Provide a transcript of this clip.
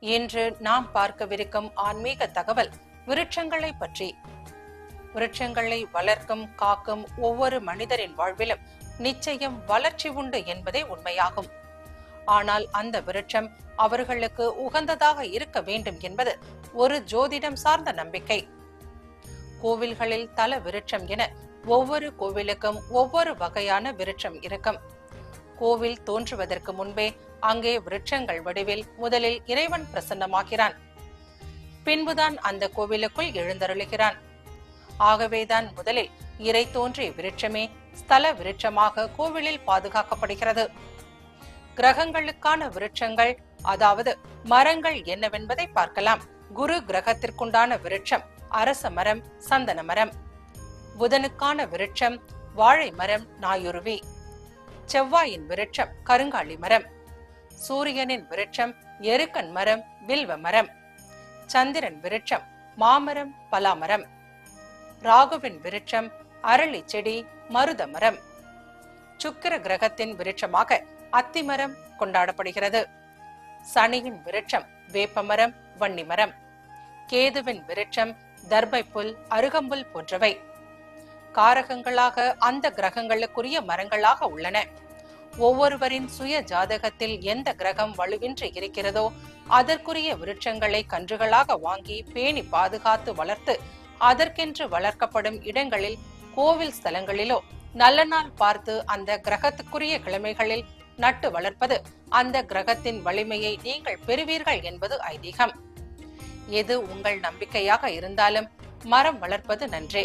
இன்று நாம் பார்க்கவிருக்கும் ஆன்மீக தகவல் விருட்சங்களை பற்றி. விருட்சங்களை வளர்க்கும் காக்கும் ஒவ்வொரு மனிதரின் வாழ்விலும் நிச்சயம் வளர்ச்சி உண்டு என்பதே உண்மையாகும். ஆனால் அந்த விருட்சம் அவர்களுக்கு உகந்ததாக இருக்க வேண்டும் என்பது ஒரு ஜோதிடம் சார்ந்த நம்பிக்கை. கோவில்களில் தல விருட்சம் என ஒவ்வொரு கோவிலுக்கும் ஒவ்வொரு வகையான விருட்சம் இருக்கும். கோவில் தோன்றுவதற்கு முன்பே அங்கே விருட்சங்கள் வடிவில் முதலில் இறைவன் பிரசன்னமாகிறான். பின்புதான் அந்த கோவிலுக்குள் எழுந்தருளுகிறான். ஆகவேதான் முதலில் இறை தோன்றிய விருட்சமே ஸ்தல விருட்சமாக கோவிலில் பாதுகாக்கப்படுகிறது. கிரகங்களுக்கான விருட்சங்கள் அதாவது மரங்கள் என்னவென்பதை பார்க்கலாம். குரு கிரகத்திற்குண்டான விருட்சம் அரச மரம் சந்தன மரம். புதனுக்கான விருட்சம் வாழை மரம் நாயுருவி. செவ்வாயின் விருட்சம் கருங்காலி மரம். சூரியனின் விருட்சம் எருக்கன் மரம் வில்வ மரம். சந்திரன் விருட்சம் மாமரம் பலாமரம். ராகுவின் விருட்சம் அரளி செடி மருத மரம். சுக்கிர கிரகத்தின் விருட்சமாக அத்திமரம் கொண்டாடப்படுகிறது. சனியின் விருட்சம் வேப்பமரம் வன்னிமரம் கேதுவின் விருட்சம் தர்பை புல் அருகம்புல் போன்றவை. காரகங்களாக அந்த கிரகங்களுக்குரிய மரங்களாக உள்ளன. ஒவ்வொருவரின் சுய ஜாதகத்தில் எந்த கிரகம் வலுவின்றி இருக்கிறதோ அதற்குரிய விருட்சங்களை கன்றுகளாக வாங்கி பேணி பாதுகாத்து வளர்த்து அதற்கென்று வளர்க்கப்படும் இடங்களில் கோவில் ஸ்தலங்களிலோ நல்ல நாள் பார்த்து அந்த கிரகத்துக்குரிய கிழமைகளில் நட்டு வளர்ப்பது அந்த கிரகத்தின் வலிமையை நீங்கள் பெறுவீர்கள் என்பது ஐதீகம். எது உங்கள் நம்பிக்கையாக இருந்தாலும் மரம் வளர்ப்பது நன்றே.